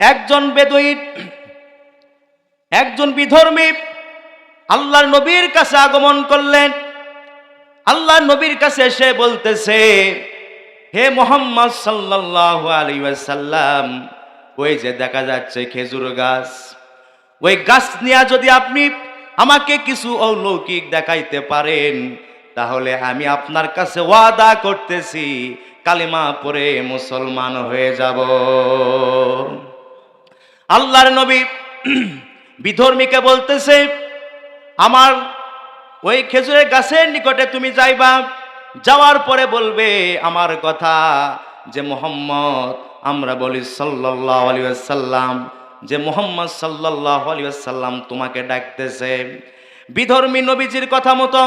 একজন বেদুইন, একজন বিধর্মী আল্লাহর নবীর কাছে আগমন করলেন। আল্লাহ নবীর কাছে এসে বলতেছে, হে মোহাম্মদ সাল্লাল্লাহু আলাইহি ওয়াসাল্লাম, ওই যে দেখা যাচ্ছে খেজুর গাছ, ওই গাছ নিয়ে যদি আপনি আমাকে কিছু অলৌকিক দেখাইতে পারেন, তাহলে আমি আপনার কাছে ওয়াদা করতেছি, কালিমা পরে মুসলমান হয়ে যাব। আল্লাহর নবী বিধর্মীকে বলতেছে, আমার ওই খেজুরের গাছের নিকটে তুমি যাইবা, যাওয়ার পরে বলবে আমার কথা যে মোহাম্মদ, আমরা বলি সাল্লাহ আলী সাল্লাম যে মোহাম্মদ সাল্লাহ আলী সাল্লাম তোমাকে ডাকতেছে। বিধর্মী নবীজির কথা মতো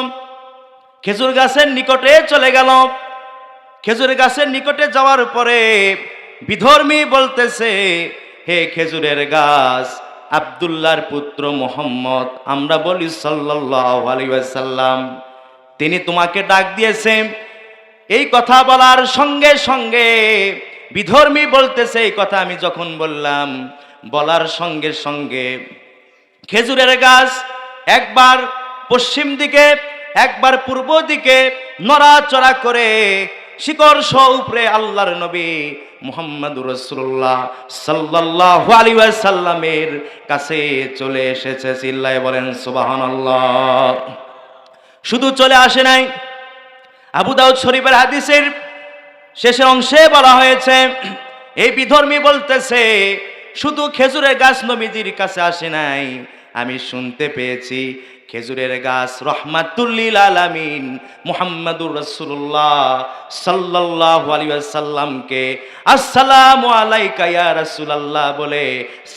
খেজুর গাছের নিকটে চলে গেল। খেজুর গাছের নিকটে যাওয়ার পরে বিধর্মী বলতেছে হে খেজুরের গাছ, আবদুল্লাহর পুত্র মোহাম্মদ, আমরা বলি আলিয়াল্লাম তিনি তোমাকে ডাক দিয়েছে এই কথা বলার সঙ্গে সঙ্গে বিধর্মী বলতেছে এই কথা আমি যখন বললাম, বলার সঙ্গে সঙ্গে খেজুরের গাছ একবার পশ্চিম দিকে, একবার পূর্ব দিকে নড়াচড়া করে শিকড় সহ উপরে আল্লাহর নবী মুহাম্মদুর রসুল্লাহ সাল্লাহ আলী সাল্লামের কাছে চলে এসেছে। চিল্লায় বলেন সুবাহান শুধু চলে আসে নাই। আবু দাউদ শরীফের হাদিসের শেষের অংশে বলা হয়েছে, এই বিধর্মী বলতেছে, শুধু খেজুরের গাছ নবীজির কাছে আসে নাই। আমি শুনতে পেয়েছি খেজুরের গাছ রহমাতুল্লিল আলামিন, মুহাম্মাদুর রাসূলুল্লাহ সাল্লাল্লাহু আলাইহি ওয়াসাল্লামকে আসসালামু আলাইকা ইয়া রাসূলুল্লাহ বলে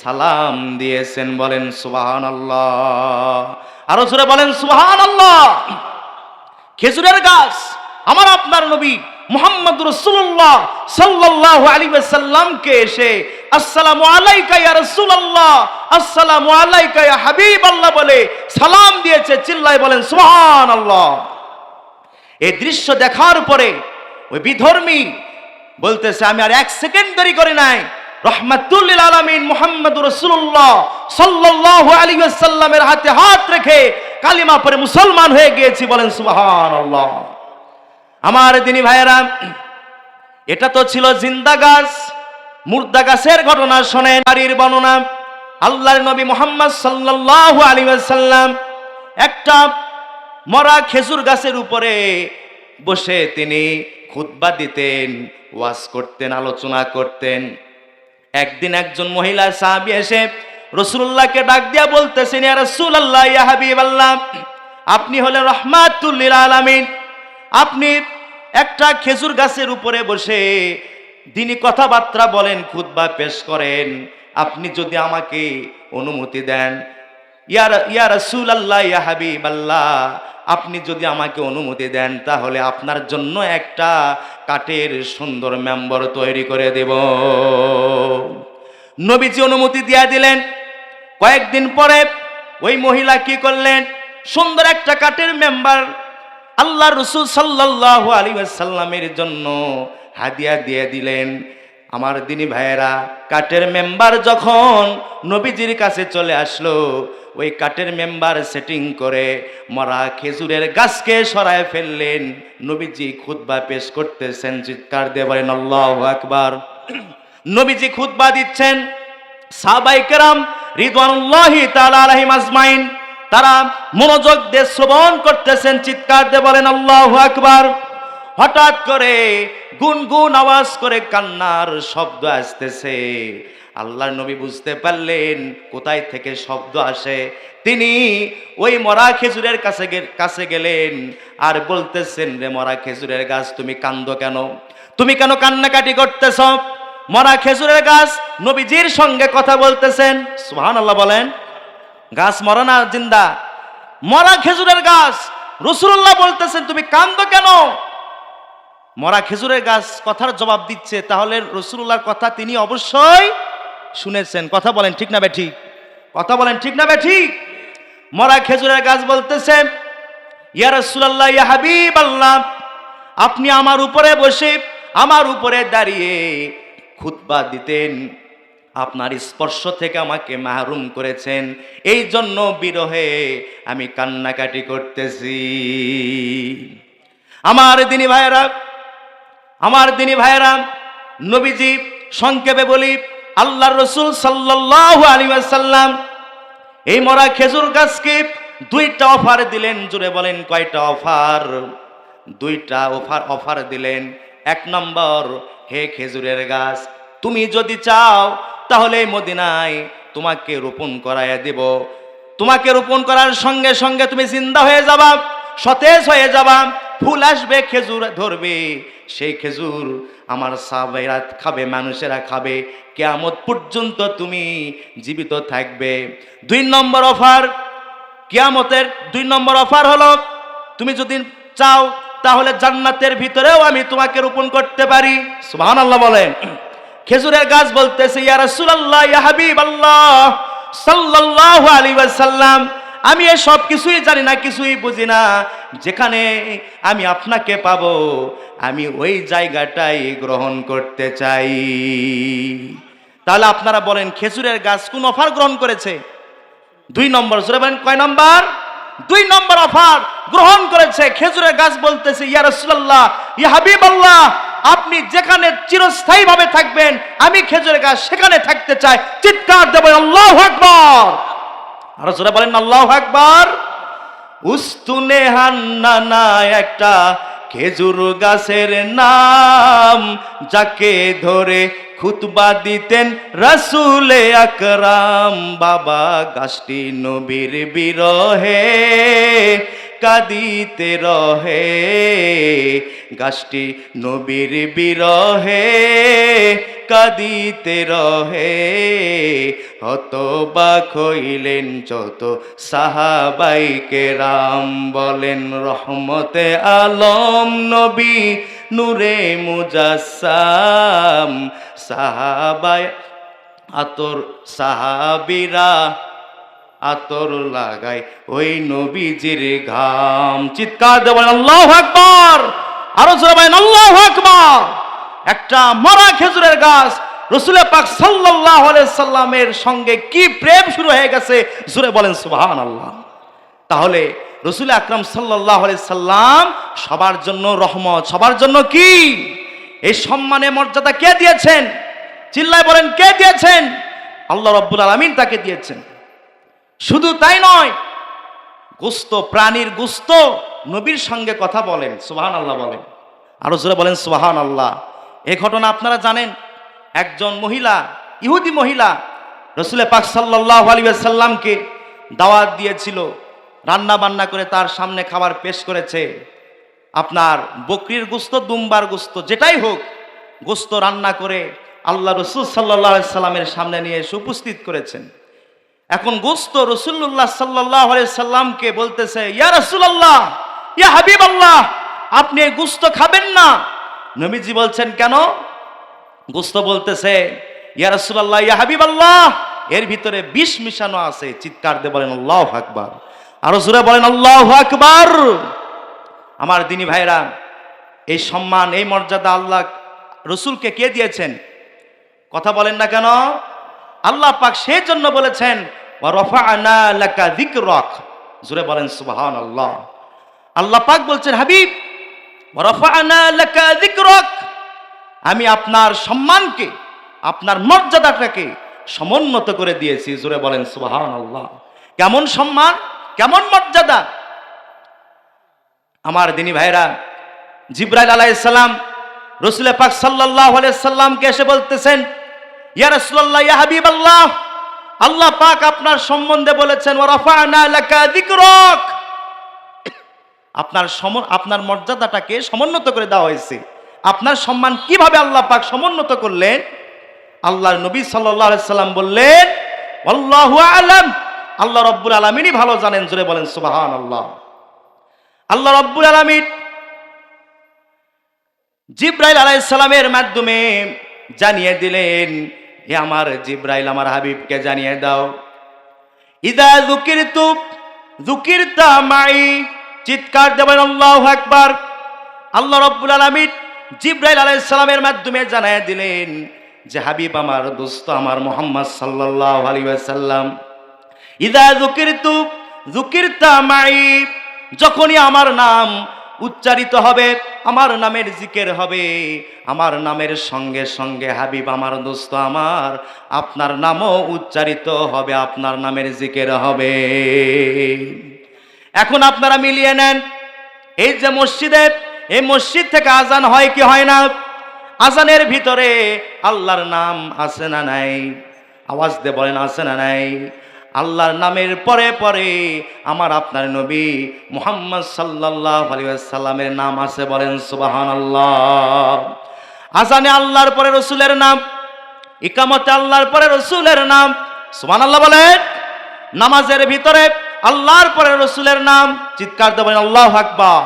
সালাম দিয়েছেন, বলেন সুবহানাল্লাহ। আরও জোরে বলেন সুবহানাল্লাহ। খেজুরের গাছ, আমার আপনার নবী মোহাম্মদ রসুল্লাহ সাল্লাহ আলী সাল্লামকে এসে, আসসালামু আলাইকা ইয়া রাসূলুল্লাহ, আসসালামু আলাইকা ইয়া হাবিব আল্লাহ বলে সালাম দিয়েছে, চিল্লায় বলেন, সুবহানাল্লাহ। এই দৃশ্য দেখার পরে ওই বিধর্মী বলতেছে, আমি আর এক সেকেন্ড দেরি করি নাই। রহমাতুল্লিল আলামিন মোহাম্মদ রসুল্লাহ সাল্লাল্লাহু আলাইহি ওয়াসাল্লামের হাতে হাত রেখে কালিমা পরে মুসলমান হয়ে গিয়েছি। বলেন, সুবহানাল্লাহ। আমার দিনী ভাইয়েরা, এটা তো ছিল জিন্দা গাছ, মুর্দা গাছের ঘটনা শোনেন। বাড়ির বর্ণনা, আল্লাহর নবী মোহাম্মদ সাল্লাল্লাহু আলাইহি ওয়াসাল্লাম একটা মরা খেজুর গাছের উপরে বসে তিনি খুতবা দিতেন, ওয়াজ করতেন, আলোচনা করতেন। একদিন একজন মহিলা সাহাবি এসে রসুল্লাহকে ডাক দিয়া বলতেছেন, ইয়া আপনি হলেন রহমাতুল্লিল আলামিন, আপনি একটা খেজুর গাছের উপরে বসে দিনী কথাবার্তা বলেন, খুতবা পেশ করেন। আপনি যদি আমাকে অনুমতি দেন ইয়ার ইয়া রসুল আল্লাহ ইয়া হাবিব আল্লাহ আপনি যদি আমাকে অনুমতি দেন, তাহলে আপনার জন্য একটা কাঠের সুন্দর মেম্বর তৈরি করে দেব। নবীজি অনুমতি দিয়া দিলেন। কয়েকদিন পরে ওই মহিলা কি করলেন? সুন্দর একটা কাঠের মেম্বার আল্লাহ রসুল সাল্লাহ আলী সাল্লামের জন্য হাদিয়া দিয়ে দিলেন, আমার দিনী ভাইয়েরা, কাঠের মেম্বার যখন নবীজির কাছে চলে আসলো, ওই কাঠের মেম্বার সেটিং করে মরা খেজুরের গাছকে সরায় ফেললেন। নবীজি খুতবা পেশ করতেছেন, চিৎকার দিয়ে বলেন, আল্লাহ আকবার। নবীজি খুতবা দিচ্ছেন সাহাবাই কেরাম রিদওয়ানুল্লাহি তাআলা আলাইহিম আজমাইন। তারা মনোযোগ দিয়ে শ্রবণ করতেছেন, চিৎকার দিয়ে বলেন, আল্লাহু আকবার। হঠাৎ করে গুনগুন আওয়াজ করে কান্নার শব্দ আসতেছে। আল্লাহর নবী বুঝতে পারলেন কোথায় থেকে শব্দ আসে। তিনি ওই মরা খেজুরের কাছে কাছে গেলেন আর বলতেছেন, রে মরা খেজুরের গাছ, তুমি কান্দো কেন? তুমি কেন কান্নাকাটি করতেছ? মরা খেজুরের গাছ নবীজির সঙ্গে কথা বলতেছেন। সুহান আল্লাহ বলেন। গাছ মরা না জিন্দা। মরা খেজুরের গাছ। রসুল্লাহ বলতেছেন, তুমি কান্দো কেন? মরা খেজুরের গাছ কথার জবাব দিচ্ছে, তাহলে রসুল্লাহর কথা তিনি অবশ্যই শুনেছেন। কথা বলেন, ঠিক না বে ঠিক কথা বলেন, ঠিক না বে ঠিক মরা খেজুরের গাছ বলতেছে ইয়া রসুল্লাহ ইয়া হাবিব আপনি আমার উপরে বসে, আমার উপরে দাঁড়িয়ে খুতবা দিতেন। আপনার স্পর্শ থেকে আমাকে মাহরুম করেছেন। এই জন্য বিরহে আমি কান্নাকাটি করতেছি। আমার দিনী ভাইয়েরা, আমার দিনী ভাইয়েরা, নবীজি সংক্ষেপে বলি আল্লাহ রসুল সাল্লাল্লাহু আলাইহি ওয়াসাল্লাম এই মরা খেজুর গাছকে দুইটা অফার দিলেন, জুড়ে বলেন কয়টা অফার? দুইটা অফার অফার দিলেন। এক নম্বর, হে খেজুরের গাছ, তুমি যদি চাও তাহলে মদিনায় তোমাকে রোপণ করাইয়া দেব। তোমাকে রোপণ করার সঙ্গে সঙ্গে তুমি জিন্দা হয়ে যাবা, সতেজ হয়ে যাবা, ফুল আসবে, খেজুর ধরবে। সেই খেজুর আমার সাবেরা খাবে, মানুষেরা খাবে, কেয়ামত পর্যন্ত তুমি জীবিত থাকবে। দুই নম্বর অফার, কিয়ামতের দুই নম্বর অফার হলো, তুমি যদি চাও তাহলে জান্নাতের ভিতরেও আমি তোমাকে রোপণ করতে পারি। সুবহান আল্লাহ বলেন। খেজুরের গাছ বলতেছে, ইয়া রাসূলুল্লাহ, ইয়া হাবিবাল্লাহ, সাল্লাল্লাহু আলাইহি ওয়াসাল্লাম, আমি সব কিছুই জানি না, কিছুই বুঝি না। যেখানে আমি আপনাকে পাবো, আমি ওই জায়গাটাই গ্রহণ করতে চাই। তাহলে আপনারা বলেন, খেজুরের গাছ কোন অফার গ্রহণ করেছে? দুই নম্বর, জোরে বলেন, কয় নম্বর? দুই নম্বর অফার গ্রহণ করেছে, খেজুরের গাছ বলতেছে, ইয়া রাসূলুল্লাহ, ইয়া হাবিবাল্লাহ আপনি যেখানে চিরস্থায়ী ভাবে থাকবেন, আমি খেজুরের গাছ সেখানে থাকতে চাই। চিৎকার দেবেন আল্লাহু আকবার! আর জোরে বলেন, আল্লাহু আকবার! উস্তুনে হান্নানা একটা খেজুর গাছের নাম, যাকে ধরে খুতবা দিতেন রাসুলে আকরাম। বাবা, গাছটি নবীর বিরহে। কাদিতে রহে, গাছটি নবীর বিরহে কাদিতে রহে। হতবাক খইলেন যত সাহাবাইকে রাম বলেন রহমতে আলম নবী নূরে মুজাসাম সাহাবাই আতর সাহাবিরা আতর লাগাই ওই নবীজির ঘাম। চিৎকার দেবেন আল্লাহ আকবার! আরও জোরে আল্লাহ আকবার! একটা মরা খেজুরের গাছ, রসুল পাক সাল্লাহ সাল্লামের সঙ্গে কি প্রেম শুরু হয়ে গেছে? জোরে বলেন সুবহান আল্লাহ তাহলে রসুল আকরাম সাল্লাহ সাল্লাম সবার জন্য রহমত, সবার জন্য কি? এই সম্মানে মর্যাদা কে দিয়েছেন? চিল্লায় বলেন, কে দিয়েছেন? আল্লাহ রব্বুল আলমিন তাকে দিয়েছেন। শুধু তাই নয়, গুস্ত, প্রাণীর গুস্ত নবীর সঙ্গে কথা বলেন সুবাহান আল্লাহ বলেন। আরও জোরে বলেন সুবাহান আল্লাহ এ ঘটনা আপনারা জানেন, একজন মহিলা, ইহুদি মহিলা রসুলের পাক সাল্লাহ আলী সাল্লামকে দাওয়াত দিয়েছিল রান্না বান্না করে তার সামনে খাবার পেশ করেছে। আপনার বকরির গুস্ত, দুম্বার গুস্ত, যেটাই হোক, গোস্ত রান্না করে আল্লাহ রসুল সাল্লাহ সাল্লামের সামনে নিয়ে এসে উপস্থিত করেছেন। এখন গোস্ত রসুল্লাহ সাল্লাহ সাল্লামকে বলতেছে, ইয়া রসুল্লাহ ইয়া হাবিব আল্লাহ আপনি এই গুস্ত খাবেন না? নবীজি বলছেন, কেন? গোস্ত বলতেছে, ইয়া রসুল্লাহ ইয়া হাবিব আল্লাহ এর ভিতরে বিষ মিশানো আছে। চিৎকার দিয়ে বলেন, আল্লাহ আকবার। আরও জোরে বলেন, আল্লাহ আকবার। আমার দিনী ভাইরা, এই সম্মান, এই মর্যাদা আল্লাহ রসুলকে কে দিয়েছেন? কথা বলেন না কেন? আল্লাহ পাক সেই জন্য বলেছেন জোরে বলেন সুবহান আল্লাহ আল্লাহ পাক বলছেন, হাবিব আমি আপনার সম্মানকে, আপনার মর্যাদাটাকে সমুন্নত করে দিয়েছি, জোরে বলেন সুবহান আল্লাহ কেমন সম্মান, কেমন মর্যাদা? আমার দিনী ভাইরা, জিব্রাইল আলাইসাল্লাম রসুল পাক সাল্লাহ সাল্লামকে এসে বলতেছেন ইয়া রাসূলুল্লাহ, ইয়া হাবিবাল্লাহ, আল্লাহ পাক আপনার সম্বন্ধে বলেছেন আপনার সম আপনার মর্যাদাটাকে সমুন্নত করে দেওয়া হয়েছে। আপনার সম্মান কীভাবে আল্লাহ পাক সমুন্নত করলেন? আল্লাহর নবী আলাইহি সাল্লাম বললেন আল্লাহু আলাম। আল্লাহ রব্বুল আলামিনই ভালো জানেন, জোরে বলেন, সুবহানাল্লাহ। আল্লাহ রব্বুল আলামিন জিব্রাইল আলাইসালামের মাধ্যমে জানিয়ে দিলেন এ আমার জিব্রাইল, আমার হাবিবকে জানিয়ে দাও। ইদা জুকির তু জুকির মাই, চিৎকার দেবেন আল্লাহ আকবার। আল্লাহ রব্বুল আলমিন জিব্রাইল আলাইসালামের মাধ্যমে জানিয়ে দিলেন যে, হাবিব আমার দোস্ত, আমার মোহাম্মদ সাল্লাহ আলী সাল্লাম ইদা জুকিরতু জুকিরতা মাই, যখনই আমার নাম উচ্চারিত হবে, আমার নামের জিকের হবে। আমার নামের সঙ্গে সঙ্গে হাবিব আমার দোস্ত আমার, আপনার নামও উচ্চারিত হবে, আপনার নামের জিকের হবে। এখন আপনারা মিলিয়ে নেন, এই যে মসজিদে, এই মসজিদ থেকে আজান হয় কি হয় না? আজানের ভিতরে আল্লাহর নাম আছে না নাই? আওয়াজ দিয়ে বলেন, আছে না নাই? আল্লাহর নামের পরে পরে আমার আপনার নবী মুহাম্মদ সাল্লাহ আলী সাল্লামের নাম আছে বলেন সুবাহান আল্লাহ আজানে আল্লাহর পরে রসুলের নাম, ইকামতে আল্লাহর পরে রসুলের নাম সুবান আল্লাহ বলেন। নামাজের ভিতরে আল্লাহর পরে রসুলের নাম, চিৎকার দেবেন আল্লাহ আকবার।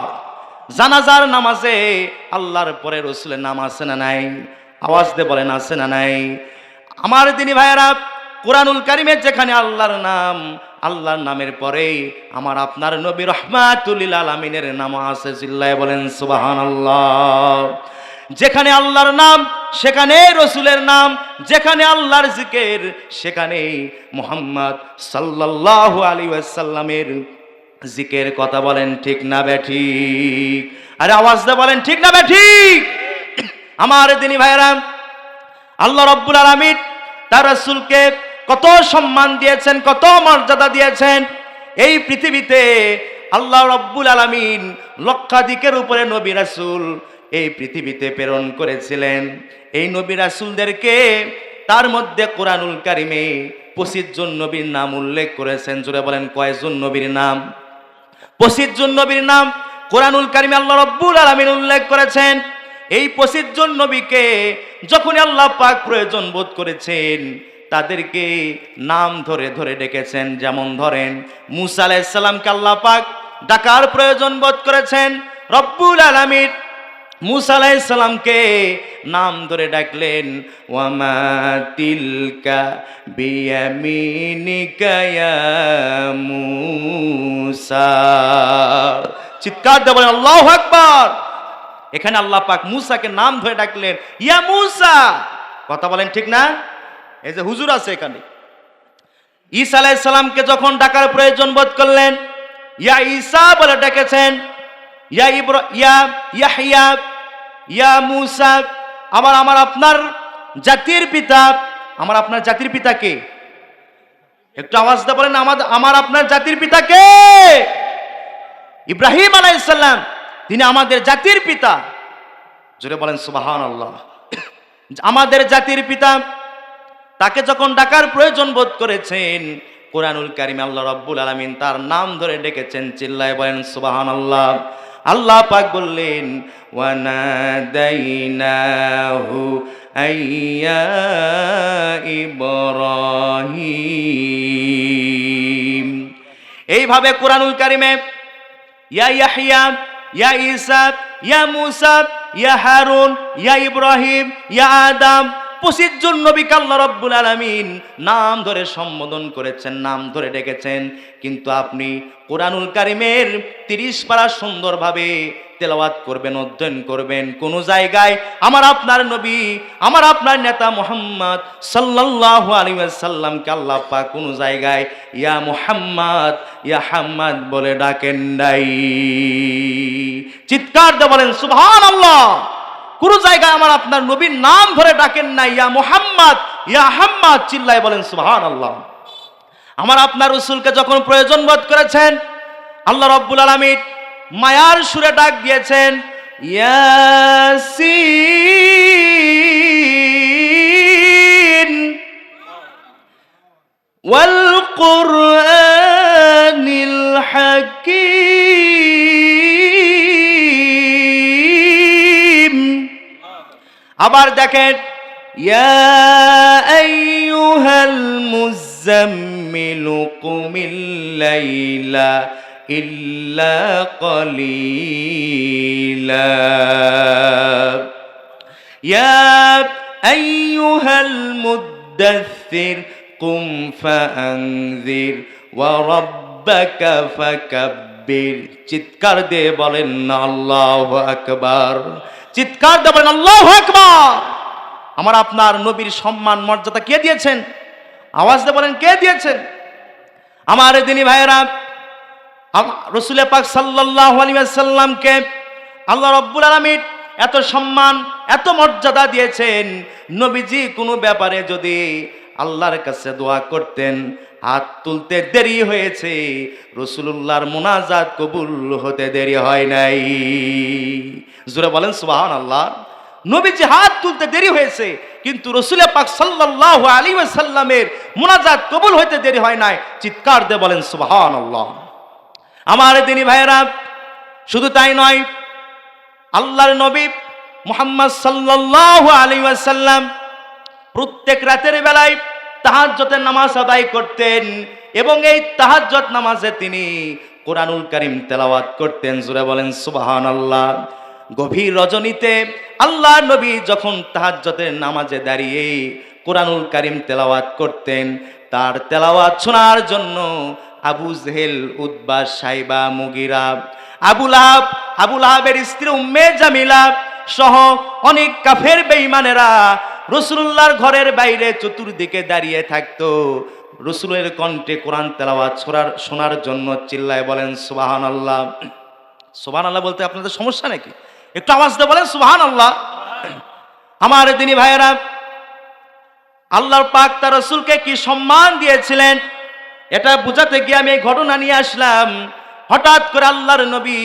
জানাজার নামাজে আল্লাহর পরে রসুলের নাম আছে না নাই? আওয়াজ দিয়ে বলেন আছে না নাই? আমার দিনী ভাইয়েরা কোরআনুল কারিমের যেখানে আল্লাহর নাম, আল্লাহর নামের পরেই আমার আপনার নবী রহমাতুল্লিল আলমিনের নাম আছে জিল্লায় বলেন সুবাহান আল্লাহ যেখানে আল্লাহর নাম, সেখানে রসুলের নাম, যেখানে আল্লাহর জিকের সেখানে মোহাম্মদ সাল্লাহ আলী ওয়াসাল্লামের জিকের কথা বলেন, ঠিক না ব্যাঠিক আরে আওয়াজ দিয়ে বলেন, ঠিক না ব্যাঠি আমার দিনী ভাইরাম আল্লাহ রব্বুল আলমিন তার রসুলকে কত সম্মান দিয়েছেন, কত মর্যাদা দিয়েছেন। এই পৃথিবীতে আল্লাহ রব্বুল আলমিন লক্ষাধিকের উপরে নবী রাসুল এই পৃথিবীতে প্রেরণ করেছিলেন। এই নবী রাসুলদেরকে তার মধ্যে কোরআনুল কারিমে পঁচিশ জন নবীর নাম উল্লেখ করেছেন। জুড়ে বলেন, কয়জন নবীর নাম? পঁচিশ জন নবীর নাম কোরআনুল কারিমে আল্লাহ রব্বুল আলমিন উল্লেখ করেছেন। এই পঁচিশ জন নবীকে যখন আল্লাহ পাক প্রয়োজন বোধ করেছেন তাদেরকে নাম ধরে ধরে ডেকেছেন। যেমন ধরেন, মুসা আলাইসাল্লামকে আল্লাহ পাক ডাকার প্রয়োজন বোধ করেছেন। রব্বুল আলমীর মুসা আলাইসাল্লামকে নাম ধরে ডাকলেন, ওয়ামা তিলকা মুসা। চিৎকার দেবেন আল্লাহ আকবার! এখানে আল্লাহ পাক মুসাকে নাম ধরে ডাকলেন, ইয়া মুসা! কথা বলেন ঠিক না? এই যে হুজুর আছে এখানে। ঈসা আলাইসাল্লামকে যখন ডাকার প্রয়োজন বোধ করলেন, ইয়া ঈসা বলে ডেকেছেন, ইয়া ইব্র, ইয়া ইয়াহিয়া ইয়া মুসা আমার আমার আপনার জাতির পিতা, আমার আপনার জাতির পিতাকে একটু আওয়াজ দিয়ে বলেন আমার আমার আপনার জাতির পিতাকে ইব্রাহিম আলাইসাল্লাম তিনি আমাদের জাতির পিতা। জোরে বলেন সুবাহান আল্লাহ আমাদের জাতির পিতা তাকে যখন ডাকার প্রয়োজন বোধ করেছেন, কোরআনুল কারিম আল্লাহ রব্বুল আলমিন তার নাম ধরে ডেকেছেন, চিল্লায় বলেন সুবাহান আল্লাহ আল্লাহ পাক বললেন, ওয়ানাদাইনাহু আইয়া ইব্রাহিম। এইভাবে কোরআনুল কারিমে, ইয়া ইয়া ঈসা, ইয়া মুসা, ইয়া হারুন, ইয়া ইব্রাহিম, ইয়া আদম পঁচিশ জন নবীকে আল্লাহ রব্বুল আলমিন নাম ধরে সম্বোধন করেছেন, নাম ধরে ডেকেছেন। কিন্তু আপনি কোরআনুল কারিমের তিরিশ পারা সুন্দরভাবে তেলাওয়াত করবেন, অধ্যয়ন করবেন। কোন জায়গায় আমার আপনার নবী, আমার আপনার নেতা মোহাম্মদ সাল্লাহ আলী সাল্লামকে আল্লাহ পা কোন জায়গায়, ইয়া মোহাম্মদ, ইয়া হাম্মাদ বলে ডাকেন নাই। চিৎকার দিয়ে বলেন সুবহান আল্লাহ কোন জায়গায় আমার আপনার নবীর নাম ধরে ডাকেন না ইয়া মোহাম্মদ, ইয়া হাম্মাদ চিল্লায় বলেন সুহান আল্লাহ আমার আপনার রসুলকে যখন প্রয়োজন বোধ করেছেন, আল্লাহ রব্বুল আলমিত মায়ার সুরে ডাক দিয়েছেন ইয়াসিনিল হক। আবার দেখেন, ইয়া আইয়ুহাল মুজাম্মিলু কুমিল লাইলা ইল্লা কলিলা। ইয়া আইয়ুহাল মুদাথির কুম ফাআনযির, ওয়া রাব্বাকা ফাকাব্বির। চিৎকার দিয়ে বলেন না আল্লাহু আকবার। চিৎকার দেবেন আল্লাহ আকবার! আমার আপনার নবীর সম্মান, মর্যাদা কে দিয়েছেন? আওয়াজ দিয়ে বলেন, কে দিয়েছেন? আমার দিনী ভাইয়েরা রসুল পাক সাল্লাহ আলিয়াল্লামকে আল্লাহ রব্বুল আলমিন এত সম্মান, এত মর্যাদা দিয়েছেন। নবীজি কোনো ব্যাপারে যদি আল্লাহর কাছে দোয়া করতেন হাত তুলতে দেরি হয়েছে। রসুল্লাহর মোনাজাত কবুল হতে দেরি হয় নাই। জোরে বলেন সুবাহান আল্লাহ নবীজি হাত তুলতে দেরি হয়েছে, কিন্তু রসুল পাক সাল্লাহ আলী সাল্লামের মোনাজাত কবুল হইতে দেরি হয় নাই। চিৎকার দে বলেন সুবাহান আল্লাহ আমার দিনী ভাইয়েরা, শুধু তাই নয়, আল্লাহর নবী মোহাম্মদ সাল্লাহ আলী সাল্লাম প্রত্যেক রাতের বেলায় তাহাজ্জতের নামাজ আদায় করতেন এবং এই তাহাজ্জত নামাজে তিনি কোরআনুল করিম তেলাওয়াত করতেন। জুড়ে বলেন সুবাহান আল্লাহ গভীর রজনীতে আল্লাহ নবী যখন তাহাজ্জতের নামাজে দাঁড়িয়ে কোরআনুল করিম তেলাওয়াত করতেন, তার তেলাওয়াত শোনার জন্য আবু জেহেল উদ্বাস সাইবা, মুগিরা আবুল আহাব আবুল আহাবের স্ত্রী উম্মে জামিলা সহ অনেক কাফের বেঈমানেরা রসুল্লাহর ঘরের বাইরে চতুর্দিকে দাঁড়িয়ে থাকতো। রসুলের কণ্ঠে কোরআন তেলাওয়াত শোনার শোনার জন্য চিল্লায় বলেন সুবাহান আল্লাহ সুবাহান আল্লাহ বলতে আপনাদের সমস্যা নাকি? একটু আওয়াজ দিয়ে বলেন সুবাহান আল্লাহ আমার দিনী ভাইয়েরা, আল্লাহর পাক তার রসুলকে কি সম্মান দিয়েছিলেন, এটা বোঝাতে গিয়ে আমি এই ঘটনা নিয়ে আসলাম। হঠাৎ করে আল্লাহর নবী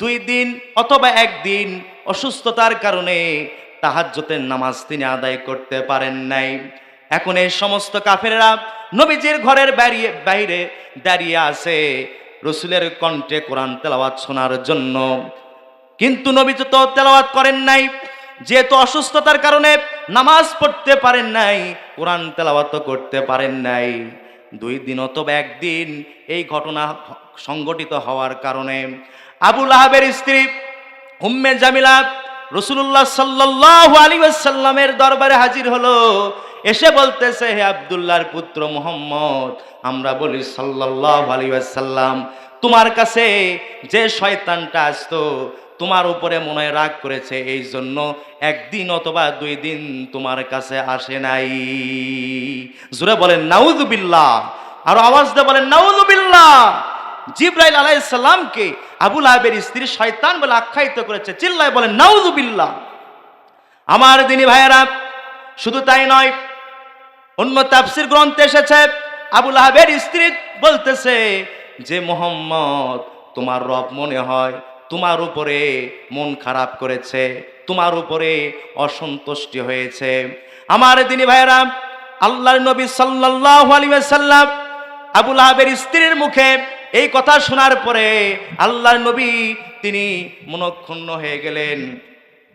দুই দিন অথবা একদিন অসুস্থতার কারণে তাহাজ্জতের নামাজ তিনি আদায় করতে পারেন নাই। এখন এই সমস্ত কাফেরেরা নবীজির ঘরের বাইরে বাইরে দাঁড়িয়ে আছে রসুলের কণ্ঠে কোরআন তেলাওয়াত শোনার জন্য। কিন্তু নবীজি তো তেলাওয়াত করেন নাই, যেহেতু অসুস্থতার কারণে নামাজ পড়তে পারেন নাই, কোরআন তেলাওয়াত করতে পারেন নাই। দুই দিন অথবা একদিন এই ঘটনা সংগঠিত হওয়ার কারণে আবুল আহাবের স্ত্রী হুম্মে জামিলা রসুল্লাহ সাল্লাহ আলী সাল্লামের দরবারে হাজির হলো। এসে বলতেছে, হে আবদুল্লাহর পুত্র মোহাম্মদ, আমরা বলি সাল্লাহ আলী সাল্লাম তোমার কাছে যে শয়তানটা আসতো, তোমার উপরে মনে রাগ করেছে এই জন্য একদিন অথবা দুই দিন তোমার কাছে আসে নাই। জুড়ে বলেন নাউজুবিল্লাহ আর আওয়াজ দিয়ে বলেন নাউজুবিল্লাহ জিব্রাইল আলাইসাল্লামকে আবুল আবের স্ত্রী শয়তান বলে আখ্যায়িত করেছে, চিল্লায় বলেন নাউজুবিল্লাহ। আমার দিনী ভাইয়েরা, শুধু তাই নয়, অন্য তাফসির গ্রন্থে এসেছে আবুল আহাবের স্ত্রী বলতেছে যে, মোহাম্মদ, তোমার রব মনে হয় তোমার উপরে মন খারাপ করেছে, তোমার উপরে অসন্তুষ্টি হয়েছে। আমার দিনী ভাইয়েরা, আল্লাহর নবী সাল্লাহ আলী সাল্লাম আবুল আহাবের স্ত্রীর মুখে এই কথা শোনার পরে আল্লাহ নবী তিনি মনক্ষুণ্ণ হয়ে গেলেন,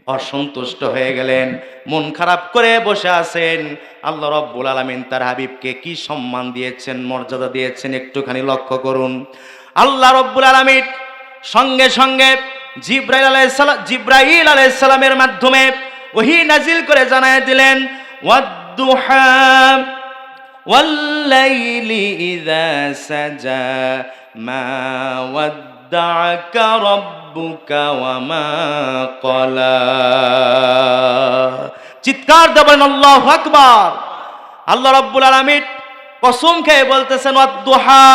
অসন্তুষ্ট হয়ে গেলেন, মন খারাপ করে বসে আছেন। আল্লাহ রব্বুল আলমিন তার হাবিবকে কি সম্মান দিয়েছেন, মর্যাদা দিয়েছেন একটুখানি লক্ষ্য করুন। আল্লাহ রব্বুল আলমিন সঙ্গে সঙ্গে জিব্রাইল আলাইসালাম জিব্রাইল আলাইসালামের মাধ্যমে ওহি নাজিল করে জানায় দিলেন, ওয়াদ্দুহা ওয়াল্লাইলি ইযা সাজা ما ودعك ربك وما قلى চিৎকার দেবেন আল্লাহ আকবার আল্লাহ রাব্বুল আলামিন কসম খেয়ে বলতেছেন ওয়াদ্দুহা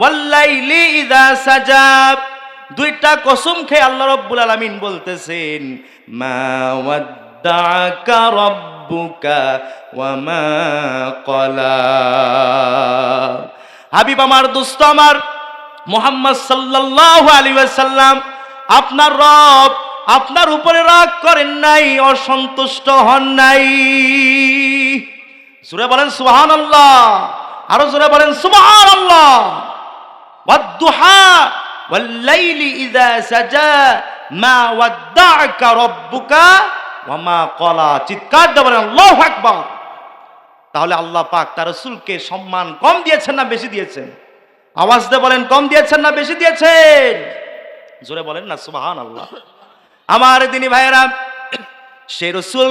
ওয়াল্লাইলি ইযা সাজা দুইটা কসম খেয়ে আল্লাহ রাব্বুল আলামিন বলতেছেন মা ওয়াদ্দাআকা রাব্বুকা ওয়া মা ক্বালা হাবিব আমার দোস্ত আমার মোহাম্মদ সাল্লাল্লাহু আলাইহি ওয়াসাল্লাম, আপনার রব আপনার উপরে রাগ করেন নাই, অসন্তুষ্ট হন নাই। সুরে বলেন সুবহান আল্লাহ আরও জোরে বলেন সুবহান আল্লাহ ওয়াদ্দুহা ওয়াল্লাইলি ইযা সাজা মা ওয়াদ্দাআকা রাব্বুকা ওয়া মা ক্বালা। চিৎকার দিয়ে বলেন, আল্লাহু আকবার। তাহলে আল্লাহ পাক তার রাসূলকে সম্মান কম দিয়েছেন না বেশি দিয়েছেন? আওয়াজ দিয়ে বলেন, কম দিয়েছেন না বেশি দিয়েছেন? জোরে বলেন না সুবাহান আল্লাহ আমার দিনী ভাইয়েরা সে রসুল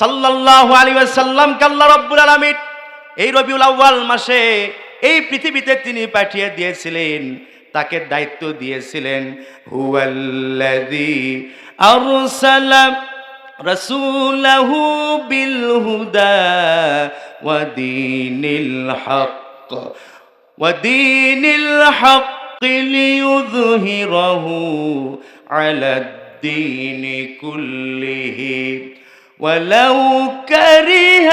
সাল্লাহ আলী সাল্লাম কাল্লা রব্বুল আলমিন এই রবিউল আউ্বাল মাসে এই পৃথিবীতে তিনি পাঠিয়ে দিয়েছিলেন, তাকে দায়িত্ব দিয়েছিলেন, হুয়াল্লাযী আরসালা রাসূলাহু বিল হুদা ওয়া দীনিল হক। ودين الحق ليظهره على الدين كله ولو كره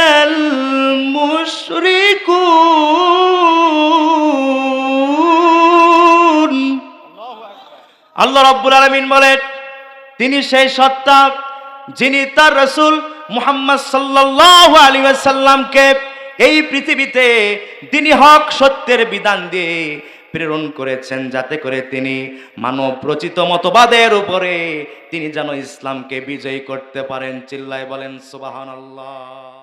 المشركون আল্লাহ রাব্বুল আলামিন বলেন তিনি সেই সত্তা যিনি তার রসুল মুহাম্মদ সাল্লাল্লাহু আলাইহি ওয়াসাল্লামকে এই পৃথিবীতে তিনি হক সত্যের বিধান দিয়ে প্রেরণ করেছেন, যাতে করে তিনি মানব রচিত মতবাদের উপরে তিনি যেন ইসলামকে বিজয়ী করতে পারেন। চিল্লায় বলেন, সুবহানাল্লাহ।